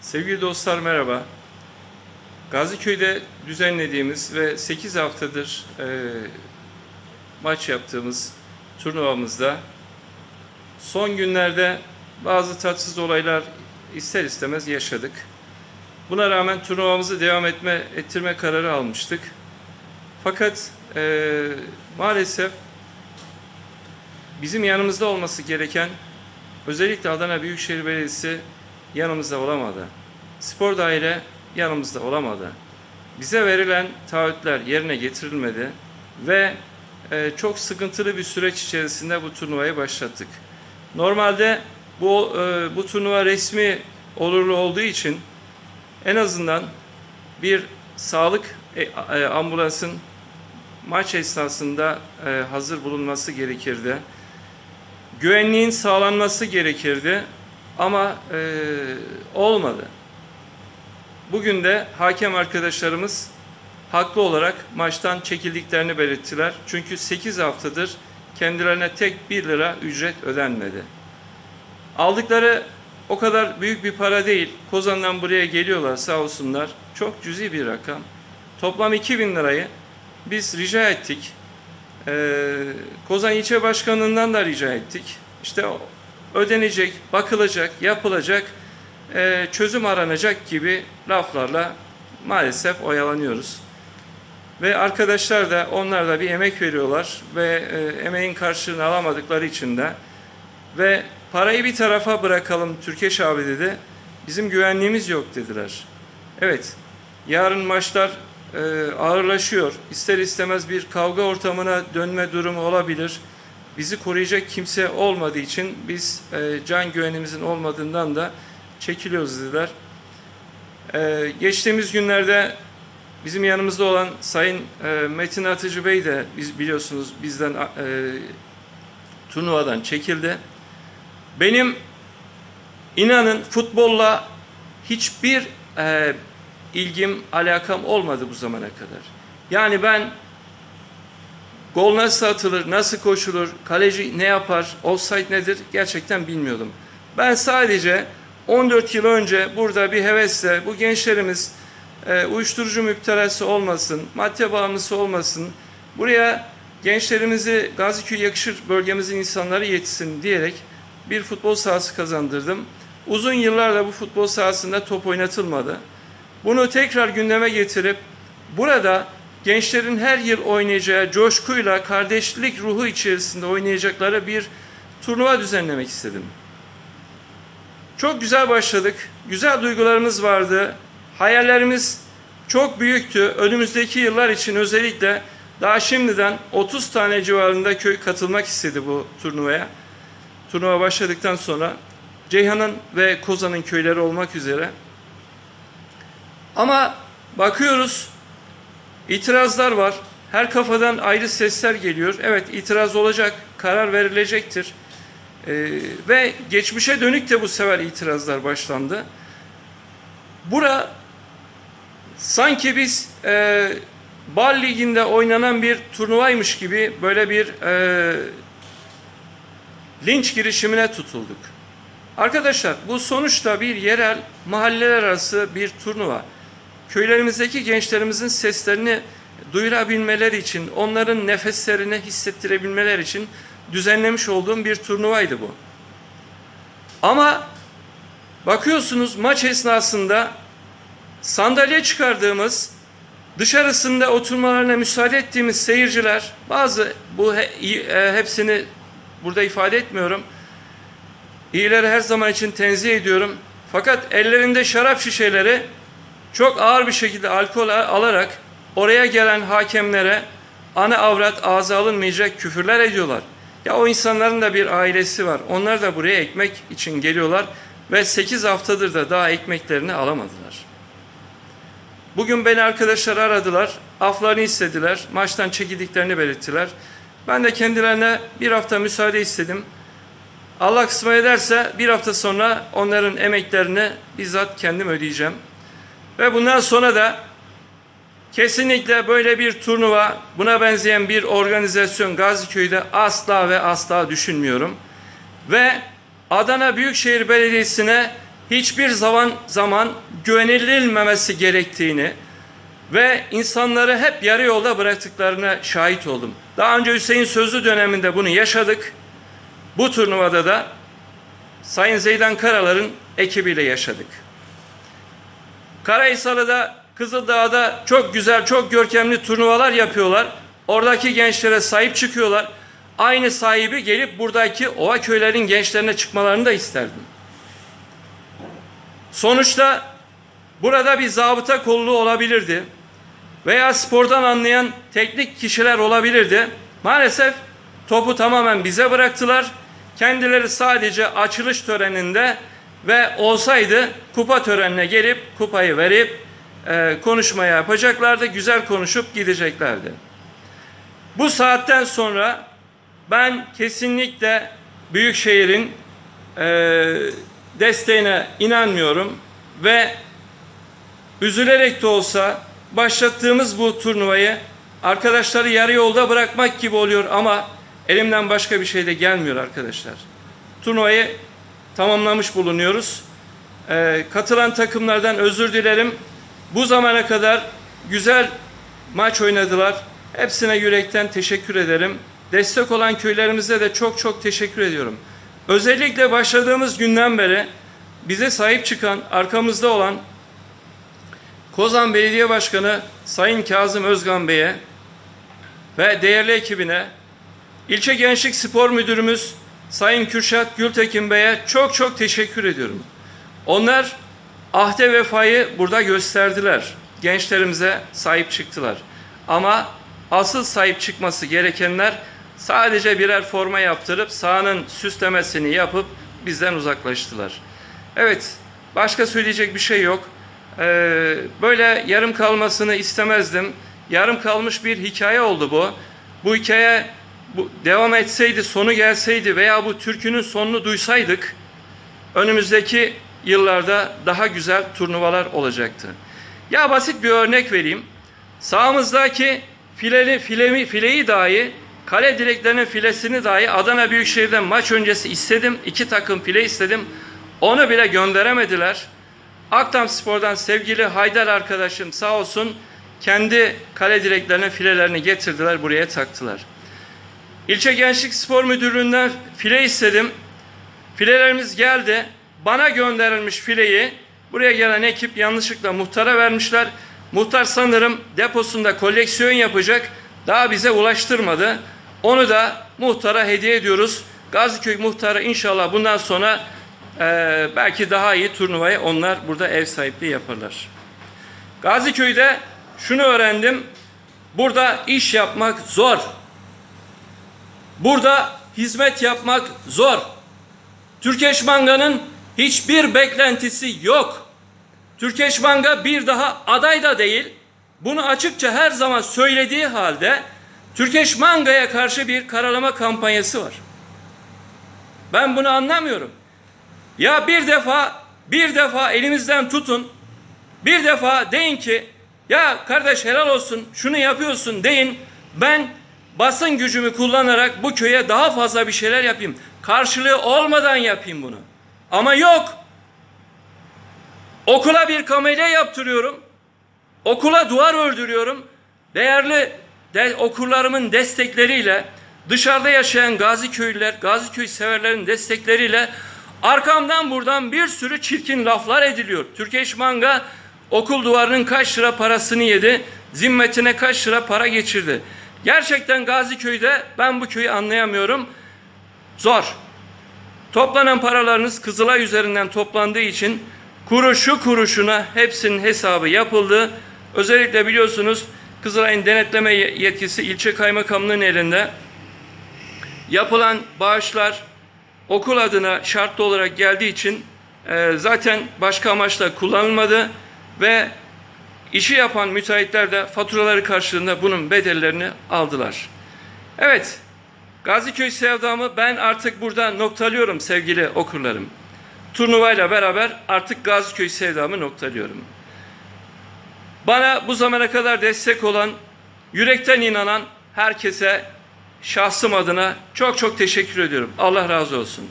Sevgili dostlar merhaba. Gaziköy'de düzenlediğimiz ve 8 haftadır e, maç yaptığımız turnuvamızda son günlerde bazı tatsız olaylar ister istemez yaşadık. Buna rağmen turnuvamızı devam etme ettirme kararı almıştık. Fakat e, maalesef bizim yanımızda olması gereken özellikle Adana Büyükşehir Belediyesi yanımızda olamadı. Spor daire yanımızda olamadı. Bize verilen taahhütler yerine getirilmedi ve e, çok sıkıntılı bir süreç içerisinde bu turnuvayı başlattık. Normalde bu e, bu turnuva resmi olurlu olduğu için en azından bir sağlık e, e, ambulansın maç esnasında e, hazır bulunması gerekirdi. Güvenliğin sağlanması gerekirdi ama e, olmadı. Bugün de hakem arkadaşlarımız haklı olarak maçtan çekildiklerini belirttiler. Çünkü 8 haftadır kendilerine tek 1 lira ücret ödenmedi. Aldıkları o kadar büyük bir para değil. Kozan'dan buraya geliyorlar sağ olsunlar. Çok cüzi bir rakam. Toplam 2000 lirayı biz rica ettik. Ee, Kozan İlçe Başkanı'ndan da rica ettik. İşte ödenecek, bakılacak, yapılacak, e, çözüm aranacak gibi laflarla maalesef oyalanıyoruz. Ve arkadaşlar da onlar da bir emek veriyorlar ve e, emeğin karşılığını alamadıkları için de ve parayı bir tarafa bırakalım Türkeş abi dedi. Bizim güvenliğimiz yok dediler. Evet, yarın maçlar e, ağırlaşıyor. İster istemez bir kavga ortamına dönme durumu olabilir. Bizi koruyacak kimse olmadığı için biz e, can güvenimizin olmadığından da çekiliyoruz dediler. E, geçtiğimiz günlerde bizim yanımızda olan Sayın e, Metin Atıcı Bey de biz biliyorsunuz bizden e, turnuvadan çekildi. Benim inanın futbolla hiçbir e, ilgim, alakam olmadı bu zamana kadar. Yani ben gol nasıl atılır, nasıl koşulur, kaleci ne yapar, offside nedir gerçekten bilmiyordum. Ben sadece 14 yıl önce burada bir hevesle bu gençlerimiz e, uyuşturucu müptelası olmasın, madde bağımlısı olmasın, buraya gençlerimizi Gaziköy yakışır bölgemizin insanları yetişsin diyerek bir futbol sahası kazandırdım. Uzun yıllarla bu futbol sahasında top oynatılmadı. Bunu tekrar gündeme getirip burada gençlerin her yıl oynayacağı coşkuyla kardeşlik ruhu içerisinde oynayacakları bir turnuva düzenlemek istedim. Çok güzel başladık. Güzel duygularımız vardı. Hayallerimiz çok büyüktü. Önümüzdeki yıllar için özellikle daha şimdiden 30 tane civarında köy katılmak istedi bu turnuvaya. Turnuva başladıktan sonra Ceyhan'ın ve Kozan'ın köyleri olmak üzere. Ama bakıyoruz itirazlar var. Her kafadan ayrı sesler geliyor. Evet itiraz olacak, karar verilecektir. Ee, ve geçmişe dönük de bu sefer itirazlar başlandı. Bura sanki biz e, Bal Ligi'nde oynanan bir turnuvaymış gibi böyle bir e, linç girişimine tutulduk. Arkadaşlar bu sonuçta bir yerel mahalleler arası bir turnuva. Köylerimizdeki gençlerimizin seslerini duyurabilmeleri için, onların nefeslerini hissettirebilmeleri için düzenlemiş olduğum bir turnuvaydı bu. Ama bakıyorsunuz maç esnasında sandalye çıkardığımız, dışarısında oturmalarına müsaade ettiğimiz seyirciler, bazı bu e, hepsini burada ifade etmiyorum. İyileri her zaman için tenzih ediyorum. Fakat ellerinde şarap şişeleri çok ağır bir şekilde alkol alarak oraya gelen hakemlere ana avrat ağza alınmayacak küfürler ediyorlar. Ya o insanların da bir ailesi var. Onlar da buraya ekmek için geliyorlar ve 8 haftadır da daha ekmeklerini alamadılar. Bugün beni arkadaşlar aradılar. Aflarını istediler. Maçtan çekildiklerini belirttiler. Ben de kendilerine bir hafta müsaade istedim. Allah kısmet ederse bir hafta sonra onların emeklerini bizzat kendim ödeyeceğim. Ve bundan sonra da kesinlikle böyle bir turnuva, buna benzeyen bir organizasyon Gaziköy'de asla ve asla düşünmüyorum. Ve Adana Büyükşehir Belediyesi'ne hiçbir zaman zaman güvenilmemesi gerektiğini ve insanları hep yarı yolda bıraktıklarına şahit oldum. Daha önce Hüseyin Sözlü döneminde bunu yaşadık. Bu turnuvada da Sayın Zeydan Karalar'ın ekibiyle yaşadık. Karahisar'da, Kızıldağ'da çok güzel, çok görkemli turnuvalar yapıyorlar. Oradaki gençlere sahip çıkıyorlar. Aynı sahibi gelip buradaki ova köylerin gençlerine çıkmalarını da isterdim. Sonuçta burada bir zabıta kolluğu olabilirdi. Veya spordan anlayan teknik kişiler olabilirdi. Maalesef topu tamamen bize bıraktılar. Kendileri sadece açılış töreninde ve olsaydı kupa törenine gelip kupayı verip e, konuşmaya yapacaklardı. Güzel konuşup gideceklerdi. Bu saatten sonra ben kesinlikle Büyükşehir'in e, desteğine inanmıyorum ve üzülerek de olsa başlattığımız bu turnuvayı arkadaşları yarı yolda bırakmak gibi oluyor ama elimden başka bir şey de gelmiyor arkadaşlar. Turnuvayı tamamlamış bulunuyoruz. Ee, katılan takımlardan özür dilerim. Bu zamana kadar güzel maç oynadılar. Hepsine yürekten teşekkür ederim. Destek olan köylerimize de çok çok teşekkür ediyorum. Özellikle başladığımız günden beri bize sahip çıkan, arkamızda olan Kozan Belediye Başkanı Sayın Kazım Özgan Bey'e ve değerli ekibine, ilçe Gençlik Spor Müdürümüz Sayın Kürşat Gültekin Bey'e çok çok teşekkür ediyorum. Onlar ahde vefayı burada gösterdiler. Gençlerimize sahip çıktılar. Ama asıl sahip çıkması gerekenler sadece birer forma yaptırıp sahanın süslemesini yapıp bizden uzaklaştılar. Evet, başka söyleyecek bir şey yok. Ee, böyle yarım kalmasını istemezdim. Yarım kalmış bir hikaye oldu bu. Bu hikaye bu, devam etseydi, sonu gelseydi veya bu türkünün sonunu duysaydık önümüzdeki yıllarda daha güzel turnuvalar olacaktı. Ya basit bir örnek vereyim. Sağımızdaki fileli, filemi, fileyi dahi kale direklerinin filesini dahi Adana Büyükşehir'den maç öncesi istedim. iki takım file istedim. Onu bile gönderemediler. Aktam Spor'dan sevgili Haydar arkadaşım sağ olsun kendi kale direklerine filelerini getirdiler buraya taktılar. İlçe Gençlik Spor Müdürlüğü'nden file istedim. Filelerimiz geldi. Bana gönderilmiş fileyi buraya gelen ekip yanlışlıkla muhtara vermişler. Muhtar sanırım deposunda koleksiyon yapacak. Daha bize ulaştırmadı. Onu da muhtara hediye ediyoruz. Gaziköy muhtarı inşallah bundan sonra e, belki daha iyi turnuvayı onlar burada ev sahipliği yaparlar. Gaziköy'de şunu öğrendim. Burada iş yapmak zor. Burada hizmet yapmak zor. Türkeş Manga'nın hiçbir beklentisi yok. Türkeş Manga bir daha aday da değil. Bunu açıkça her zaman söylediği halde Türkeş Manga'ya karşı bir karalama kampanyası var. Ben bunu anlamıyorum. Ya bir defa bir defa elimizden tutun. Bir defa deyin ki ya kardeş helal olsun şunu yapıyorsun deyin. Ben basın gücümü kullanarak bu köye daha fazla bir şeyler yapayım. Karşılığı olmadan yapayım bunu. Ama yok. Okula bir kamelya yaptırıyorum. Okula duvar ördürüyorum. Değerli de, okurlarımın destekleriyle dışarıda yaşayan Gazi köylüler, Gazi köy severlerin destekleriyle arkamdan buradan bir sürü çirkin laflar ediliyor. Türkeş Manga okul duvarının kaç lira parasını yedi, zimmetine kaç lira para geçirdi. Gerçekten Gazi köyde ben bu köyü anlayamıyorum. Zor. Toplanan paralarınız Kızılay üzerinden toplandığı için kuruşu kuruşuna hepsinin hesabı yapıldı. Özellikle biliyorsunuz Kızılay'ın denetleme yetkisi ilçe kaymakamlığının elinde. Yapılan bağışlar okul adına şartlı olarak geldiği için e, zaten başka amaçla kullanılmadı ve işi yapan müteahhitler de faturaları karşılığında bunun bedellerini aldılar. Evet, Gaziköy sevdamı ben artık burada noktalıyorum sevgili okurlarım. Turnuvayla beraber artık Gaziköy sevdamı noktalıyorum. Bana bu zamana kadar destek olan, yürekten inanan herkese şahsım adına çok çok teşekkür ediyorum. Allah razı olsun.